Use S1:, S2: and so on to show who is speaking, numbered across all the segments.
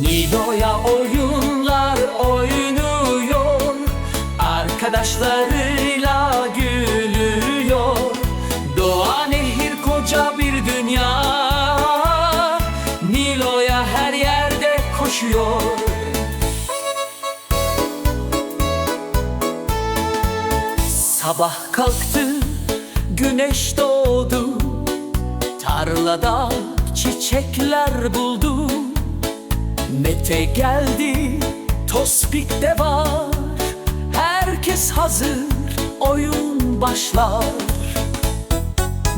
S1: Nido'ya oyunlar oynuyor. Arkadaşlarıyla gülüyor. Doğa nehir koca bir dünya. Nilo'ya her yerde koşuyor. Sabah kalktı, güneş doğdu. Tarlada çiçekler buldu. Mete geldi, Tospik de var. Herkes hazır, oyun başlar.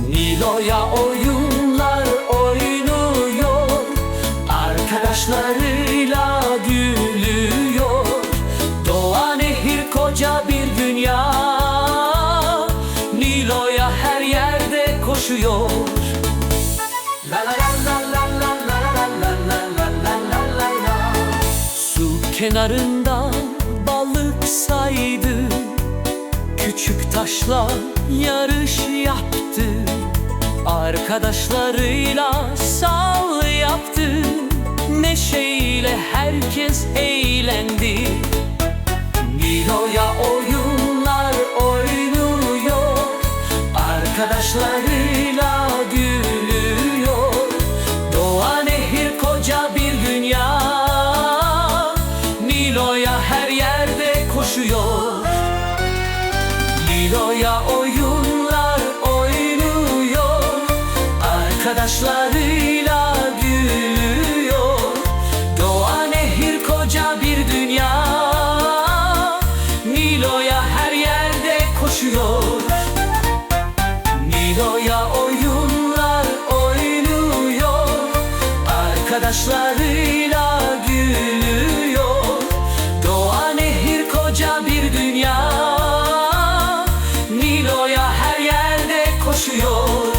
S1: Nilo'ya oyunlar oynuyor. Arkadaşlarıyla gülüyor. Doğa nehir koca bir dünya. Nilo'ya her yerde koşuyor. La la la la kenarında balık saydı. Küçük taşla yarış yaptı. Arkadaşlarıyla sal yaptı. Neşeyle herkes eğlendi. Nilo'ya oyunlar oynuyor Arkadaşlarıyla Nilo'ya her yerde koşuyor. Nilo'ya oyunlar oynuyor. Arkadaşlarıyla gülüyor. Doğa nehir koca bir dünya. Nilo'ya her yerde koşuyor. Nilo'ya oyunlar oynuyor. Arkadaşlarıyla 有。